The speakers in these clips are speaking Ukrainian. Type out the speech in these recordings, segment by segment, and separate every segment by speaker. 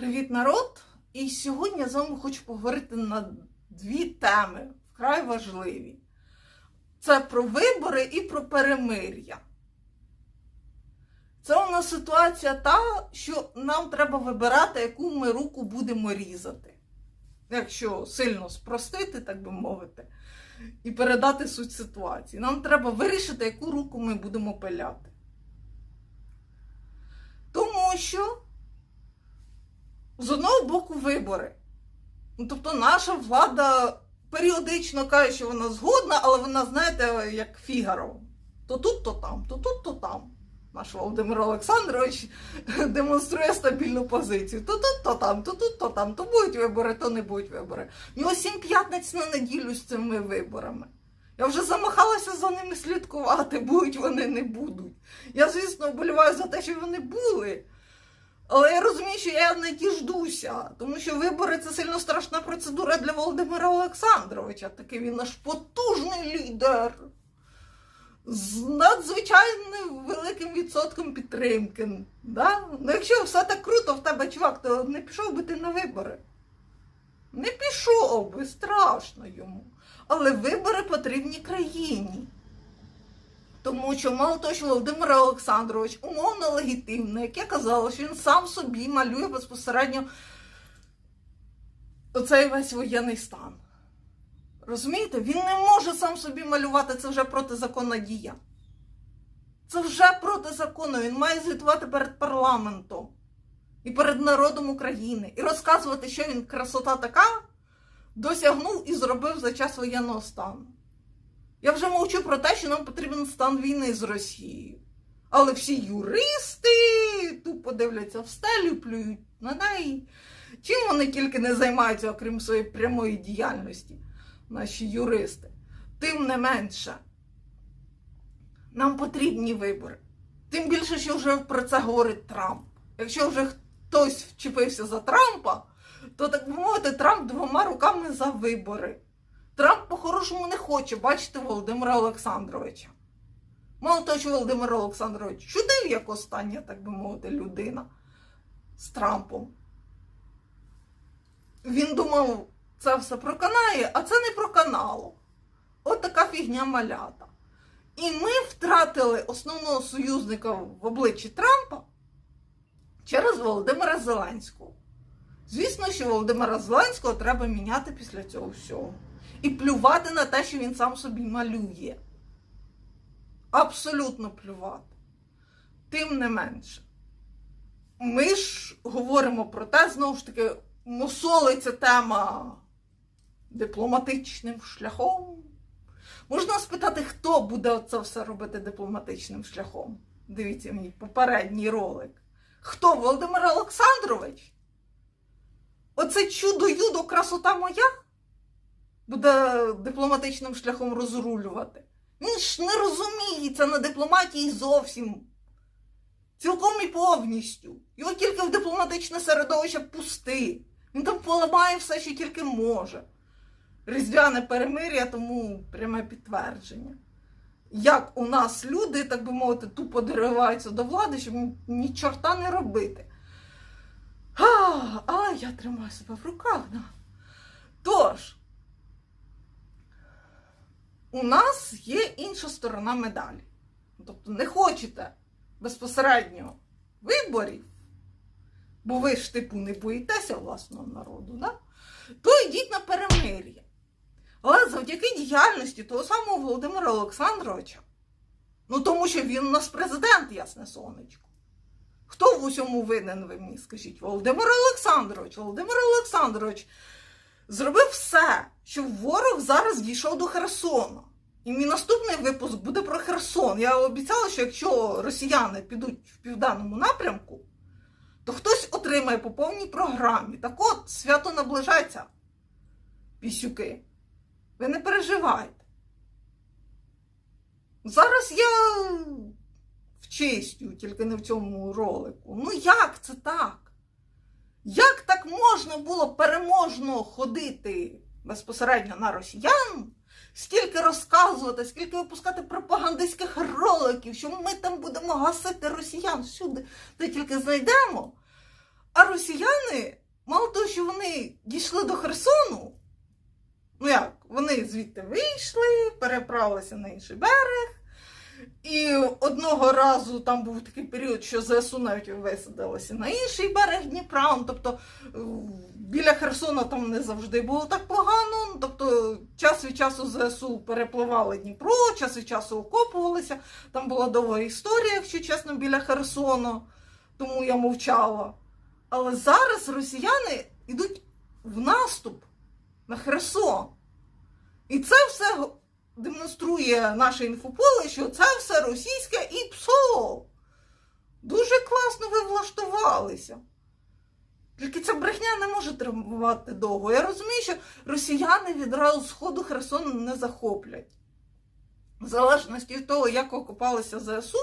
Speaker 1: Привіт, народ! І сьогодні я з вами хочу поговорити на дві теми вкрай важливі: це про вибори і про перемир'я. Це у нас ситуація та, що нам треба вибирати, яку ми руку будемо різати. Якщо сильно спростити, так би мовити, і передати суть ситуації. Нам треба вирішити, яку руку ми будемо пиляти. Тому що з одного боку вибори. Ну, тобто наша влада періодично каже, що вона згодна, але вона, знаєте, як Фігаро. То тут, то там, то тут, то там. Наш Володимир Олександрович демонструє стабільну позицію. То тут, то там, то тут, то там, то будуть вибори, то не будуть вибори. У нього сім п'ятниць на неділю з цими виборами. Я вже замахалася за ними слідкувати, будуть вони не будуть. Я, звісно, вболіваю за те, щоб вони були. Але я розумію, що я не діждуся, тому що вибори це сильно страшна процедура для Володимира Олександровича. Такий він аж потужний лідер з надзвичайним великим відсотком підтримки. Да? Ну, якщо все так круто в тебе, чувак, то не пішов би ти на вибори. Не пішов би, страшно йому. Але вибори потрібні країні. Тому що мало того, що Володимир Олександрович умовно легітимний, як я казала, що він сам собі малює безпосередньо оцей весь воєнний стан. Розумієте, він не може сам собі малювати це вже протизаконна дія. Це вже протизаконно. Він має звітувати перед парламентом і перед народом України і розказувати, що він красота така досягнув і зробив за час воєнного стану. Я вже мовчу про те, що нам потрібен стан війни з Росією. Але всі юристи тупо дивляться в стелю, плюють на неї. Чим вони тільки не займаються, окрім своєї прямої діяльності, наші юристи. Тим не менше, нам потрібні вибори. Тим більше, що вже про це говорить Трамп. Якщо вже хтось вчепився за Трампа, то так би мовити, Трамп двома руками за вибори. Трамп по-хорошому не хоче бачити Володимира Олександровича. Мало того, що Володимир Олександрович чудив, як остання, так би мовити, людина з Трампом. Він думав, це все проканає, а це не проканало. От така фігня малята. І ми втратили основного союзника в обличчі Трампа через Володимира Зеленського. Звісно, що Володимира Зеленського треба міняти після цього всього. І плювати на те, що він сам собі малює. Абсолютно плювати. Тим не менше. Ми ж говоримо про те, знову ж таки, мусолиться тема дипломатичним шляхом. Можна спитати, хто буде це все робити дипломатичним шляхом? Дивіться мій попередній ролик. Хто Володимир Олександрович? Оце чудо-юдо, красота моя буде дипломатичним шляхом розрулювати. Він ж не розуміється на дипломатії зовсім. Цілком і повністю. Його тільки в дипломатичне середовище пусти. Він там поламає все, що тільки може. Різдвяне перемир'я, тому пряме підтвердження. Як у нас люди, так би мовити, тупо дориваються до влади, щоб ні чорта не робити. А, а я тримаю себе в руках. Да. Тож, у нас є інша сторона медалі. Тобто не хочете безпосередньо виборів, бо ви ж типу не боїтеся власного народу, да? то йдіть на перемир'я. Але завдяки діяльності того самого Володимира Олександровича, ну тому що він у нас президент, ясне сонечко. Хто в усьому винен, ви мені скажіть? Володимир Олександрович, Володимир Олександрович зробив все, щоб ворог зараз дійшов до Херсона. І мій наступний випуск буде про Херсон. Я обіцяла, що якщо росіяни підуть в південному напрямку, то хтось отримає по повній програмі. Так от, свято наближається, пісюки. Ви не переживайте. Зараз я вчистю, тільки не в цьому ролику. Ну як це так? Як так можна було переможно ходити безпосередньо на росіян? Скільки розказувати, скільки випускати пропагандистських роликів, що ми там будемо гасити росіян всюди, де тільки знайдемо. А росіяни, мало того, що вони дійшли до Херсону, ну як, вони звідти вийшли, переправилися на інший берег. І одного разу там був такий період, що ЗСУ навіть висадилося на інший берег Дніпра. Тобто е, біля Херсона там не завжди було так погано. Тобто час від часу ЗСУ перепливали Дніпро, час від часу окопувалися. Там була довга історія, якщо чесно, біля Херсону, тому я мовчала. Але зараз росіяни йдуть в наступ на Херсон. І це все демонструє наше інфополе, що це все російське і ПСО. Дуже класно ви влаштувалися. Тільки ця брехня не може тривати довго. Я розумію, що росіяни відразу з ходу Херсон не захоплять. В залежності від того, як окупалися ЗСУ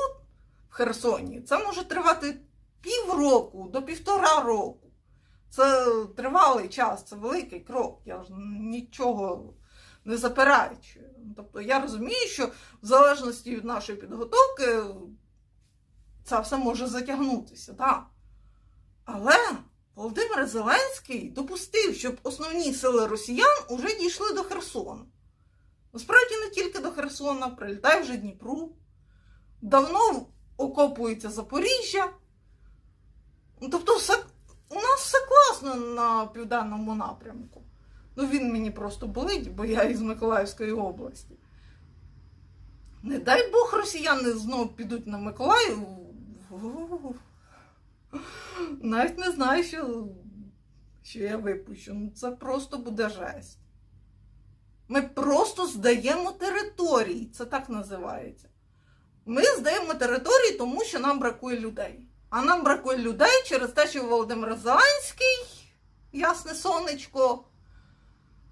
Speaker 1: в Херсоні, це може тривати півроку до півтора року. Це тривалий час, це великий крок. Я ж нічого не заперечую. Тобто я розумію, що в залежності від нашої підготовки це все може затягнутися, так. Але Володимир Зеленський допустив, щоб основні сили росіян уже дійшли до Херсона. Насправді не тільки до Херсона, прилітає вже Дніпру. Давно окопується Запоріжжя. Ну, Тобто, все, у нас все класно на південному напрямку. Ну, він мені просто болить, бо я із Миколаївської області. Не дай Бог росіяни знову підуть на Миколаїв. Навіть не знаю, що, що я випущу. Ну, це просто буде жесть. Ми просто здаємо території, це так називається. Ми здаємо території, тому що нам бракує людей. А нам бракує людей через те, що Володимир Зеленський, ясне сонечко,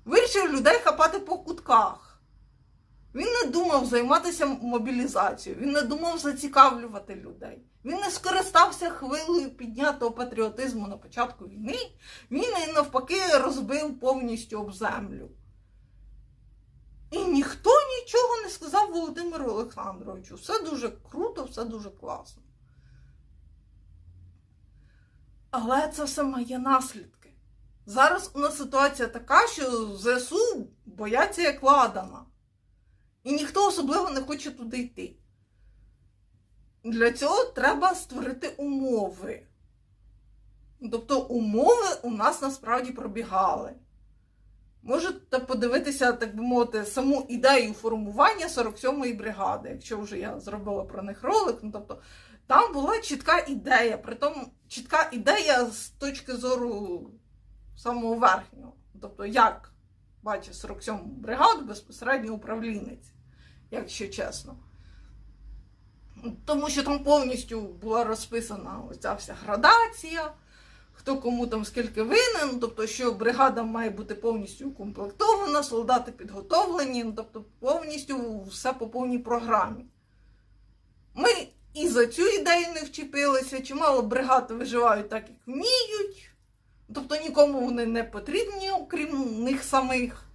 Speaker 1: вирішив людей хапати по кутках. Він не думав займатися мобілізацією, він не думав зацікавлювати людей. Він не скористався хвилею піднятого патріотизму на початку війни. Він і навпаки розбив повністю об землю. І ніхто нічого не сказав Володимиру Олександровичу. Все дуже круто, все дуже класно. Але це все має наслідки. Зараз у нас ситуація така, що ЗСУ бояться як ладана. І ніхто особливо не хоче туди йти. Для цього треба створити умови. Тобто умови у нас насправді пробігали. Можете подивитися, так би мовити, саму ідею формування 47-ї бригади, якщо вже я зробила про них ролик. Ну, тобто, там була чітка ідея, притом чітка ідея з точки зору самого верхнього. Тобто, як бачить 47-му бригаду безпосередньо управлінець, якщо чесно. Тому що там повністю була розписана оця вся градація, хто кому там скільки винен, тобто, що бригада має бути повністю укомплектована, солдати підготовлені, тобто повністю все по повній програмі. Ми і за цю ідею не вчепилися, чимало бригад виживають так, як вміють. Тобто нікому вони не потрібні, окрім них самих.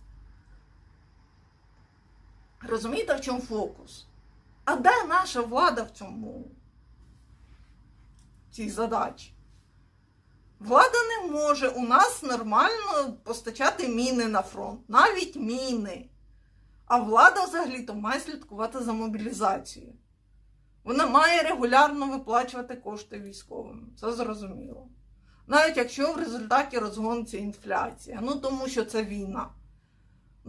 Speaker 1: Розумієте, в чому фокус? А де наша влада в цьому в цій задачі? Влада не може у нас нормально постачати міни на фронт, навіть міни. А влада взагалі-то має слідкувати за мобілізацією. Вона має регулярно виплачувати кошти військовим. Це зрозуміло. Навіть якщо в результаті розгониться інфляція. Ну тому що це війна.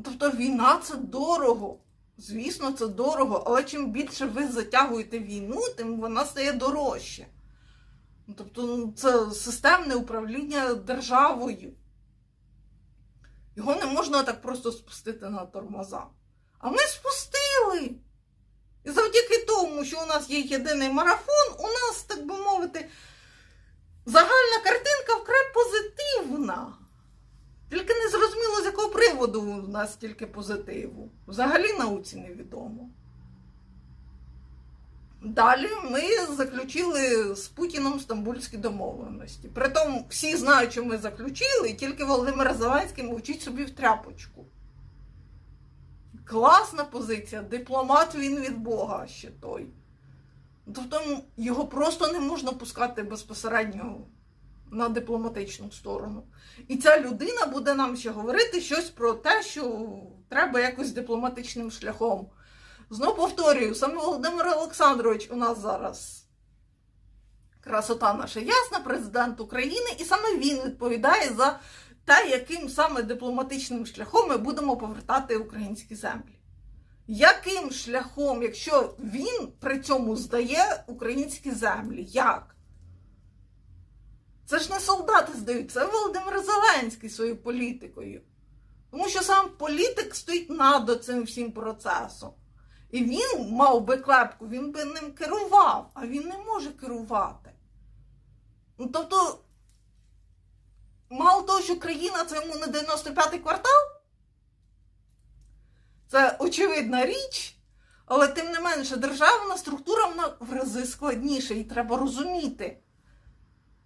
Speaker 1: Тобто війна це дорого. Звісно, це дорого, але чим більше ви затягуєте війну, тим вона стає дорожче. Ну, Тобто ну, це системне управління державою. Його не можна так просто спустити на тормоза. А ми спустили. І завдяки тому, що у нас є єдиний марафон, у нас, так би мовити, загальна картинка вкрай позитивна. Тільки не зрозуміло, з якого приводу у нас тільки позитиву. Взагалі науці невідомо. Далі ми заключили з Путіном стамбульські домовленості. Притом всі знають, що ми заключили, і тільки Володимир Зеленський мовчить собі в тряпочку. Класна позиція, дипломат він від Бога ще той. Тобто його просто не можна пускати безпосередньо на дипломатичну сторону. І ця людина буде нам ще говорити щось про те, що треба якось дипломатичним шляхом. Знову повторюю, саме Володимир Олександрович у нас зараз красота наша ясна, президент України, і саме він відповідає за те, яким саме дипломатичним шляхом ми будемо повертати українські землі. Яким шляхом, якщо він при цьому здає українські землі? Як? Це ж не солдати здають, це Володимир Зеленський своєю політикою. Тому що сам політик стоїть над цим всім процесом. І він мав би клепку, він би ним керував, а він не може керувати. Ну, тобто, мало того, що країна це йому не 95-й квартал, це очевидна річ, але тим не менше, державна структура вона в рази складніша, і треба розуміти.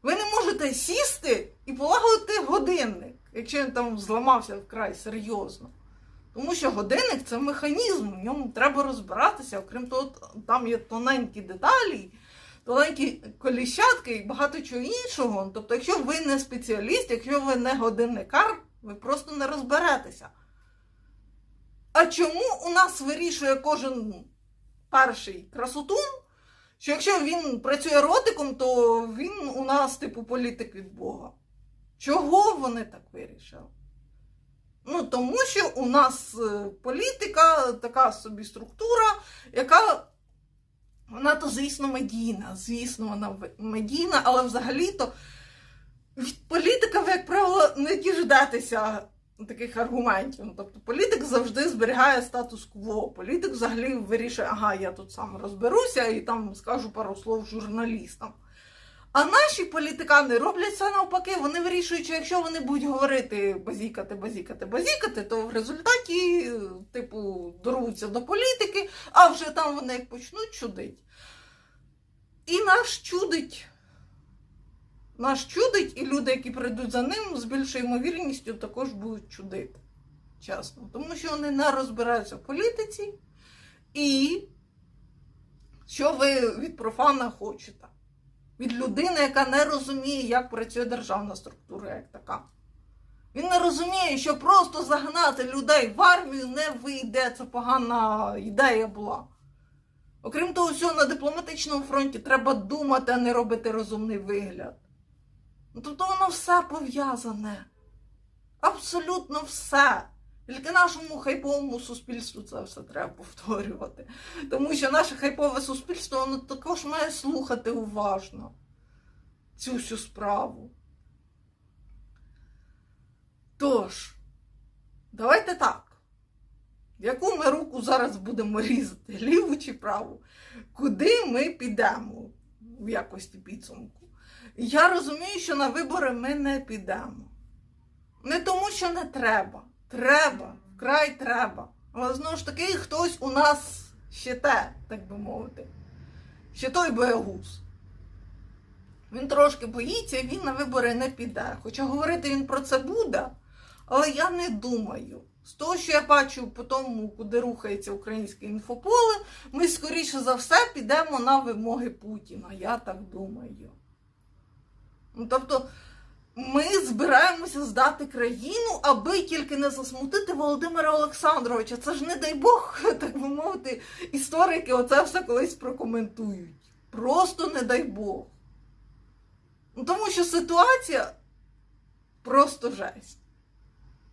Speaker 1: Ви не можете сісти і полагодити годинник, якщо він там зламався вкрай серйозно. Тому що годинник це механізм, в ньому треба розбиратися. Окрім того, там є тоненькі деталі, тоненькі коліщатки і багато чого іншого. Тобто, якщо ви не спеціаліст, якщо ви не годинникар, ви просто не розберетеся. А чому у нас вирішує кожен перший красотун? Що якщо він працює ротиком, то він у нас, типу, політик від Бога. Чого вони так вирішили? Ну, тому що у нас е, політика, така собі структура, яка вона то, звісно, медійна. Звісно, вона медійна, але взагалі-то від політика ви, як правило, не діждетеся таких аргументів. Ну, Тобто політик завжди зберігає статус-кво. Політик взагалі вирішує, ага, я тут сам розберуся і там скажу пару слов журналістам. А наші політикани роблять все навпаки. Вони вирішують, що якщо вони будуть говорити базікати, базікати, базікати, то в результаті, типу, дорвуться до політики, а вже там вони як почнуть чудить. І наш чудить. Наш чудить, і люди, які прийдуть за ним, з більшою ймовірністю також будуть чудити. Чесно. Тому що вони не розбираються в політиці. І що ви від профана хочете? Від людини, яка не розуміє, як працює державна структура, як така. Він не розуміє, що просто загнати людей в армію не вийде. Це погана ідея була. Окрім того, всього на дипломатичному фронті треба думати, а не робити розумний вигляд. Ну, тобто воно все пов'язане. Абсолютно все. Тільки нашому хайповому суспільству це все треба повторювати. Тому що наше хайпове суспільство воно також має слухати уважно цю всю справу. Тож, давайте так. Яку ми руку зараз будемо різати, ліву чи праву? Куди ми підемо в якості підсумку? Я розумію, що на вибори ми не підемо. Не тому, що не треба. Треба, вкрай треба. Але знову ж таки, хтось у нас ще те, так би мовити. Ще той боягуз. Він трошки боїться, він на вибори не піде. Хоча говорити він про це буде, але я не думаю. З того, що я бачу по тому, куди рухається українське інфополе, ми, скоріше за все, підемо на вимоги Путіна. Я так думаю. Ну, тобто, ми збираємося здати країну, аби тільки не засмутити Володимира Олександровича. Це ж не дай Бог, так би мовити, історики оце все колись прокоментують. Просто не дай Бог. Ну, тому що ситуація просто жесть.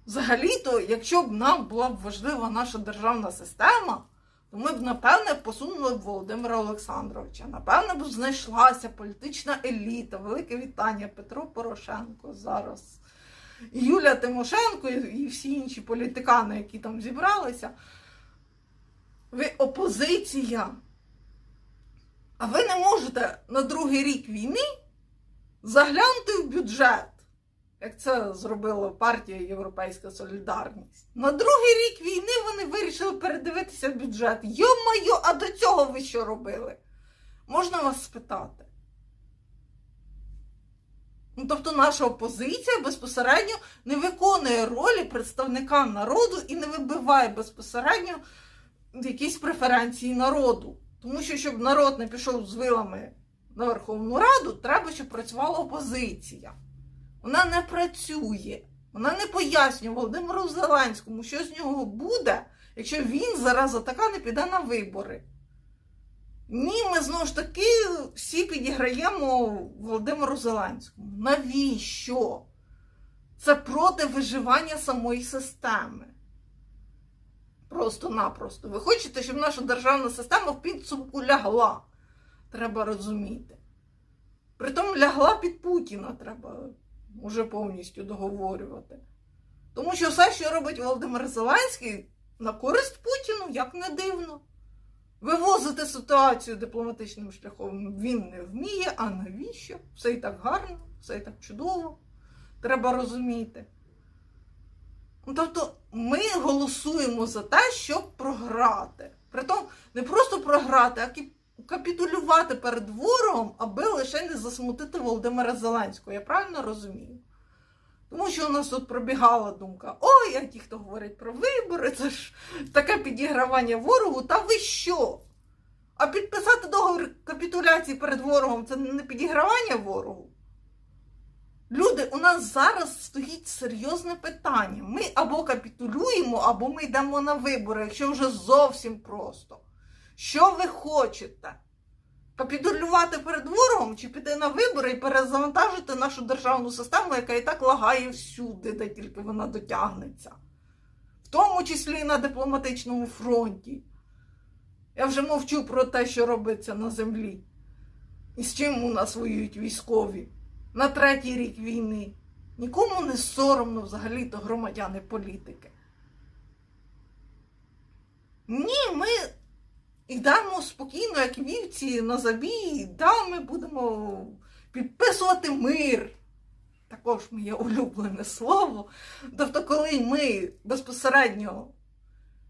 Speaker 1: Взагалі-то, якщо б нам була б важлива наша державна система, то ми б, напевне, посунули б Володимира Олександровича. Напевне, б знайшлася політична еліта, велике вітання Петро Порошенко зараз. Юля Тимошенко і всі інші політикани, які там зібралися. Ви опозиція. А ви не можете на другий рік війни заглянути в бюджет, як це зробила партія Європейська Солідарність. На другий рік війни вони вирішили передивитися бюджет. Йо-майо, а до цього ви що робили? Можна вас спитати? Ну, тобто наша опозиція безпосередньо не виконує ролі представника народу і не вибиває безпосередньо якісь преференції народу. Тому що, щоб народ не пішов з вилами на Верховну Раду, треба, щоб працювала опозиція. Вона не працює. Вона не пояснює Володимиру Зеленському, що з нього буде, якщо він зараза така не піде на вибори. Ні, ми знову ж таки всі підіграємо Володимиру Зеленському. Навіщо? Це проти виживання самої системи. Просто-напросто. Ви хочете, щоб наша державна система в підсумку лягла. Треба розуміти. Притом лягла під Путіна, треба уже повністю договорювати. Тому що все, що робить Володимир Зеленський, на користь Путіну, як не дивно. Вивозити ситуацію дипломатичним шляхом він не вміє, а навіщо? Все і так гарно, все і так чудово. Треба розуміти. Ну, Тобто ми голосуємо за те, щоб програти. Притом не просто програти, а капітулювати перед ворогом, аби лише не засмутити Володимира Зеленського. Я правильно розумію? Тому що у нас тут пробігала думка: ой, а ті, хто говорить про вибори, це ж таке підігравання ворогу. Та ви що? А підписати договір капітуляції перед ворогом це не підігравання ворогу? Люди, у нас зараз стоїть серйозне питання. Ми або капітулюємо, або ми йдемо на вибори, якщо вже зовсім просто. Що ви хочете? Капітулювати перед ворогом чи піти на вибори і перезавантажити нашу державну систему, яка і так лагає всюди, де тільки вона дотягнеться, в тому числі і на дипломатичному фронті. Я вже мовчу про те, що робиться на землі. І з чим у нас воюють військові на третій рік війни. Нікому не соромно взагалі-то громадяни політики. Ні, ми йдемо спокійно, як вівці на забій, да, ми будемо підписувати мир. Також моє улюблене слово. Тобто, коли ми безпосередньо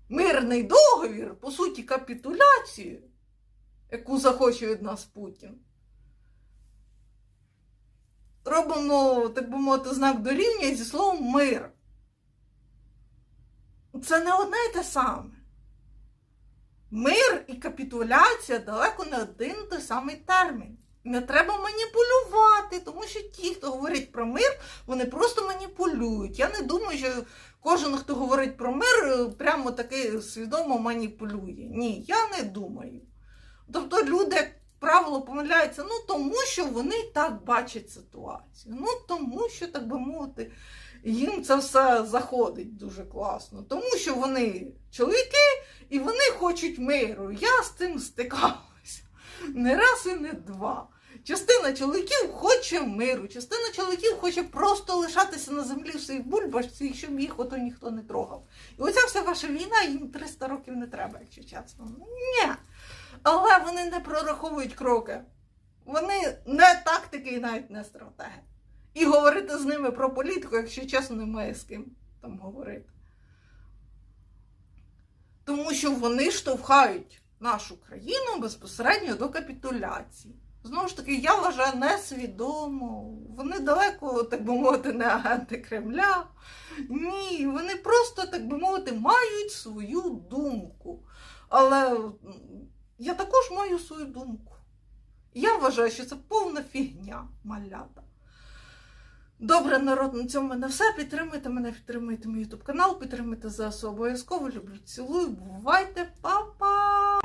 Speaker 1: мирний договір, по суті, капітуляцію, яку захоче від нас Путін, робимо, так би мовити, знак дорівнює зі словом мир. Це не одне й те саме. Мир і капітуляція далеко не один той самий термін. Не треба маніпулювати, тому що ті, хто говорять про мир, вони просто маніпулюють. Я не думаю, що кожен, хто говорить про мир, прямо таки свідомо маніпулює. Ні, я не думаю. Тобто люди, як правило, помиляються, ну тому що вони так бачать ситуацію. Ну тому що, так би мовити, їм це все заходить дуже класно. Тому що вони чоловіки і вони хочуть миру. Я з цим стикалася не раз і не два. Частина чоловіків хоче миру, частина чоловіків хоче просто лишатися на землі в своїй бульбашці, щоб їх ото ніхто не трогав. І оця вся ваша війна їм 300 років не треба, якщо чесно. Ні. Але вони не прораховують кроки. Вони не тактики і навіть не стратеги. І говорити з ними про політику, якщо чесно, немає з ким там говорити. Тому що вони штовхають нашу країну безпосередньо до капітуляції. Знову ж таки, я вважаю несвідомо. Вони далеко, так би мовити, не агенти Кремля. Ні, вони просто, так би мовити, мають свою думку. Але я також маю свою думку. Я вважаю, що це повна фігня малята. Добре, народ, на цьому мене все. Підтримуйте мене, підтримуйте мій ютуб канал, підтримуйте за обов'язково. Люблю, цілую, бувайте, па-па!